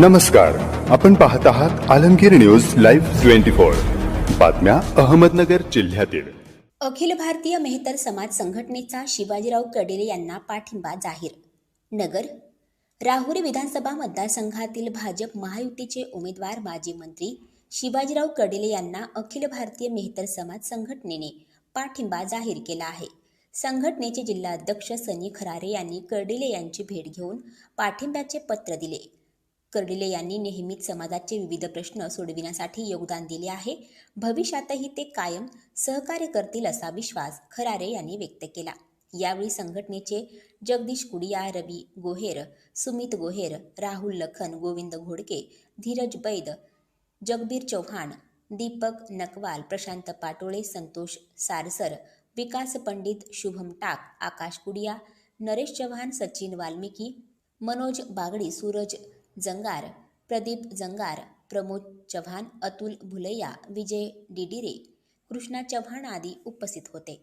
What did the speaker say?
नमस्कार. आपण पाहत आहात Alamgir news live twenty four. बातम्या अहमदनगर जिल्ह्यातील. अखिल भारतीय मेहतर समाज संघटनेचा शिवाजीराव कडेले यांना पाठिंबा जाहीर. नगर राहुरी विधानसभा मतदारसंघातील भाजप महायुतीचे उमेदवार माजी मंत्री शिवाजीराव कडेले यांना अखिल भारतीय मेहतर समाज संघटनेने पाठिंबा जाहीर केला आहे. संघटनेचे जिल्हाध्यक्ष सनी खरारे यांनी कर्डिले यांची भेट घेऊन पाठिंब्याचे पत्र दिले. कर्डिले यांनी नेहमीच समाजाचे विविध प्रश्न सोडविण्यासाठी योगदान दिले आहे. भविष्यातही ते कायम सहकार्य करतील असा विश्वास खरारे यांनी व्यक्त केला. यावेळी संघटनेचे जगदीश कुडिया रवी गोहेर सुमित गोहेर राहुल लखन गोविंद घोडके धीरज बैद जगबीर चौहान दीपक नकवाल प्रशांत पाटोळे संतोष सारसर विकास पंडित शुभम टाक आकाश कुडिया नरेश चव्हाण सचिन वाल्मिकी मनोज बागडी सूरज जंगार प्रदीप जंगार प्रमोद चव्हाण अतुल भुलैया विजय डिडिरे कृष्णा चव्हाण आदी उपस्थित होते.